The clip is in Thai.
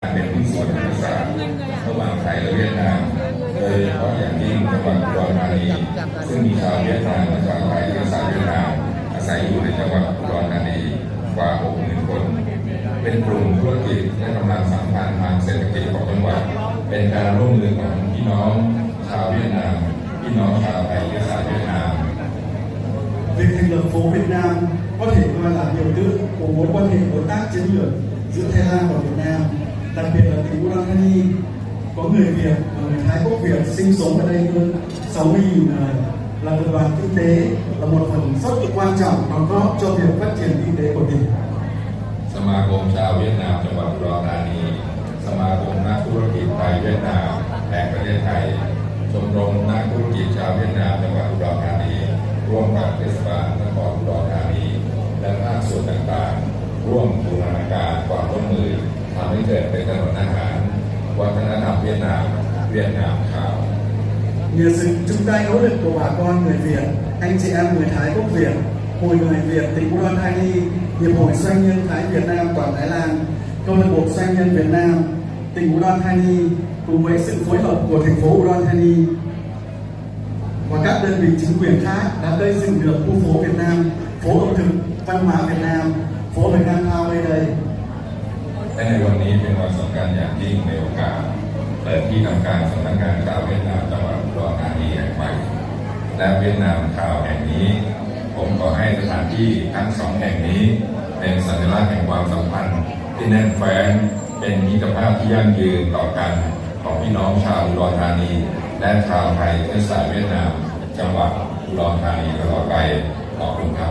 เป็นหุ้นส่วนภาษาสตร์ระหว่างไทยและเวียดนามโดยเฉพาะอย่างยิ่งจังหวัดอุดรธานีซึ่งมีชาวเวียดนามและชาวไทยเชื้อสายเวียดนามอาศัยอยู่ในจังหวัดอุดรธานีกว่า60,000คน เป็นกลุ่มธุรกิจและกำลังสำคัญทางเศรษฐกิจของจังหวัด เป็นการร่วมมือของพี่น้องชาวเวียดนามพี่น้องชาวไทยเชื้อสายเวียดนาม Việc thành lập phố Việt Nam có thể coi là biểu tượng của mối quan hệ đối tác chiến lược giữa Thái Lan và Việt Nam, đặc biệt là tỉnh Udon Thani có người Việt và người Thái gốc Việt sinh sống ở đây hơn 60.000 người là một đoàn kinh tế là một phần rất quan trọng đóng góp cho việc phát triển kinh tế của tỉnh. สมาคมชาวเวียดนามจังหวัดอุดรธานี สมาคมนักธุรกิจไทยเวียดนามแห่งประเทศไทย ชมรมนักธุรกิจชาวเวียดนามจังหวัดอุดรธานี ร่วมกับเทศบาลนครอุดรธานี และภาคส่วนต่างๆ ร่วมบูรณาการความร่วมมือ ทำให้เกิดเป็นถนนอาหาร วัฒนธรรมเวียดนาม เวียดนามขาว Nhờ sự chung tay nỗ lực của bà con người Việt, anh chị em người Thái gốc Việt, Hội người Việt tỉnh Udon Thani, Hiệp hội Doanh nhân Thái Việt Nam toàn Thái Lan, Câu lạc bộ Doanh nhân Việt Nam, tỉnh Udon Thani cùng với sự phối hợp của thành phố Udon Thani và các đơn vị chính quyền khác đã xây dựng được khu phố Việt Nam, phố ẩm thực văn hóa Việt Nam, phố Việt Nam Town nơi đây. และในวันนี้เป็นวันสำคัญอย่างยิ่งในโอกาสเปิดที่ทำการสำนักงานข่าวเวียดนามจังหวัดอุดรธานีแห่งใหม่และเวียดนามข่าวแห่งนี้ ผมขอให้สถานที่ทั้งสองแห่งนี้ เป็นสัญลักษณ์แห่งความสัมพันธ์ที่แน่นแฟ้นเป็นมิตรภาพที่ยั่งยืนต่อกันของพี่น้องชาวอุดรธานี และชาวไทยเชื้อสายเวียดนาม จังหวัดอุดรธานีตลอดไปขอบคุณครับ